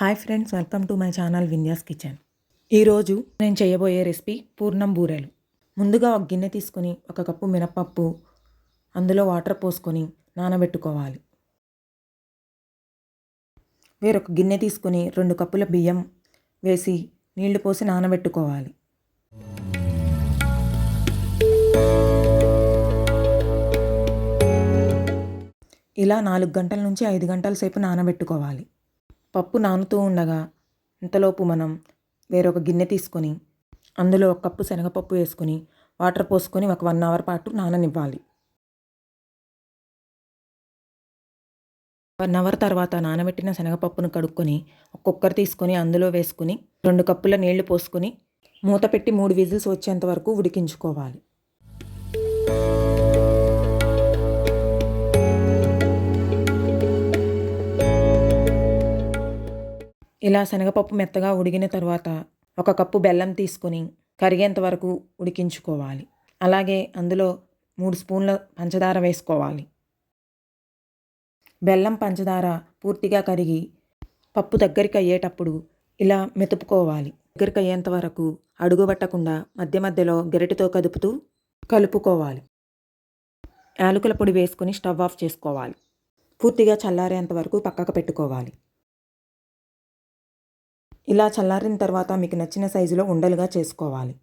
Hi friends welcome to my channel Vinyas kitchen. ఈరోజు నేను చేయబోయే రెసిపీ పూర్ణం బూరెలు. ముందుగా ఒక గిన్నె తీసుకొని ఒక కప్పు మినపప్పు అందులో వాటర్ పోసుకొని నానబెట్టుకోవాలి. వేరొక గిన్నె తీసుకొని రెండు కప్పుల బియ్యం వేసి నీళ్ళు పోసి నానబెట్టుకోవాలి. ఇలా నాలుగు గంటల నుంచి ఐదు గంటల సేపు నానబెట్టుకోవాలి. పప్పు నానుతూ ఉండగా ఇంతలోపు మనం వేరొక గిన్నె తీసుకొని అందులో ఒక కప్పు శనగపప్పు వేసుకొని వాటర్ పోసుకొని ఒక వన్ అవర్ పాటు నాననివ్వాలి. వన్ అవర్ తర్వాత నానబెట్టిన శనగపప్పును కడుక్కొని ఒక కుక్కర్ తీసుకొని అందులో వేసుకొని రెండు కప్పుల నీళ్ళు పోసుకొని మూత పెట్టి మూడు విజిల్స్ వచ్చేంత వరకు ఉడికించుకోవాలి. ఇలా శనగపప్పు మెత్తగా ఉడికిన తర్వాత ఒక కప్పు బెల్లం తీసుకొని కరిగేంత వరకు ఉడికించుకోవాలి. అలాగే అందులో మూడు స్పూన్ల పంచదార వేసుకోవాలి. బెల్లం పంచదార పూర్తిగా కరిగి పప్పు దగ్గరికి అయ్యేటప్పుడు ఇలా మెతుపుకోవాలి. దగ్గరికి అయ్యేంత వరకు అడుగుబట్టకుండా మధ్య మధ్యలో గరిటెతో కదుపుతూ కలుపుకోవాలి. యాలకుల పొడి వేసుకొని స్టవ్ ఆఫ్ చేసుకోవాలి. పూర్తిగా చల్లారేంత వరకు పక్కకు పెట్టుకోవాలి. ఇలా చల్లారిన తర్వాత మీకు నచ్చిన సైజులో ఉండలుగా చేసుకోవాలి.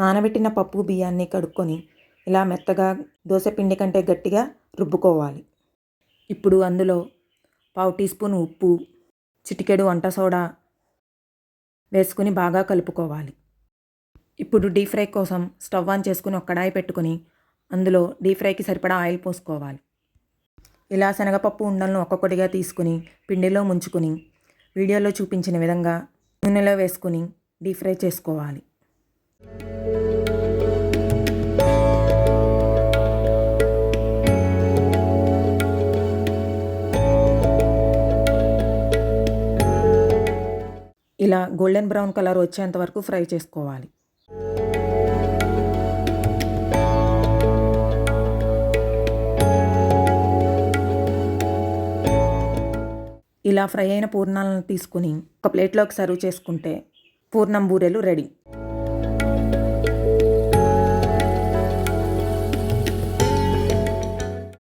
నానబెట్టిన పప్పు బియ్యాన్ని కడుక్కొని ఇలా మెత్తగా దోశపిండి కంటే గట్టిగా రుబ్బుకోవాలి. ఇప్పుడు అందులో పావు టీ స్పూన్ ఉప్పు చిటికెడు వంట సోడా వేసుకుని బాగా కలుపుకోవాలి. ఇప్పుడు డీప్ ఫ్రై కోసం స్టవ్ ఆన్ చేసుకుని ఒక కడాయి పెట్టుకుని అందులో డీప్ ఫ్రైకి సరిపడా ఆయిల్ పోసుకోవాలి. ఇలా శనగపప్పు ఉండలను ఒక్కొక్కటిగా తీసుకుని పిండిలో ముంచుకుని వీడియోలో చూపించిన విధంగా నూనెలో వేసుకుని డీప్ ఫ్రై చేసుకోవాలి. ఇలా గోల్డెన్ బ్రౌన్ కలర్ వచ్చేంత వరకు ఫ్రై చేసుకోవాలి. ఇలా ఫ్రై అయిన పూర్ణాలను తీసుకుని ఒక ప్లేట్లోకి సర్వ్ చేసుకుంటే పూర్ణం బూరెలు రెడీ.